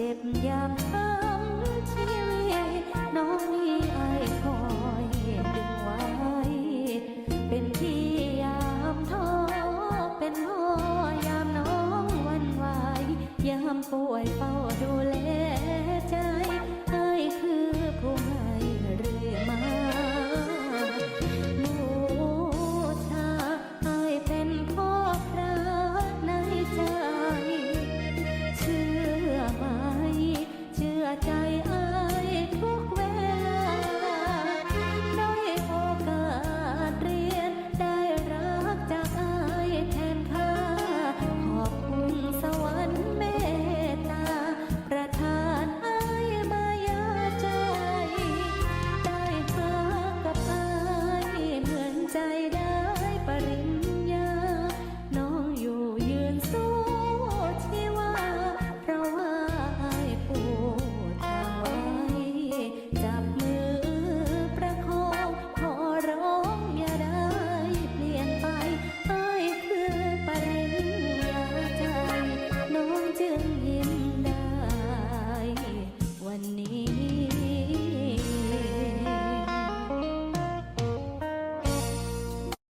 เจ็บยามช้ำชีวิตน้องนี่ไอคอยดึงไว้ เป็นที่ยามท้อเป็นพ่อยามน้องวันไหวยามป่วยเฝ้าดูแล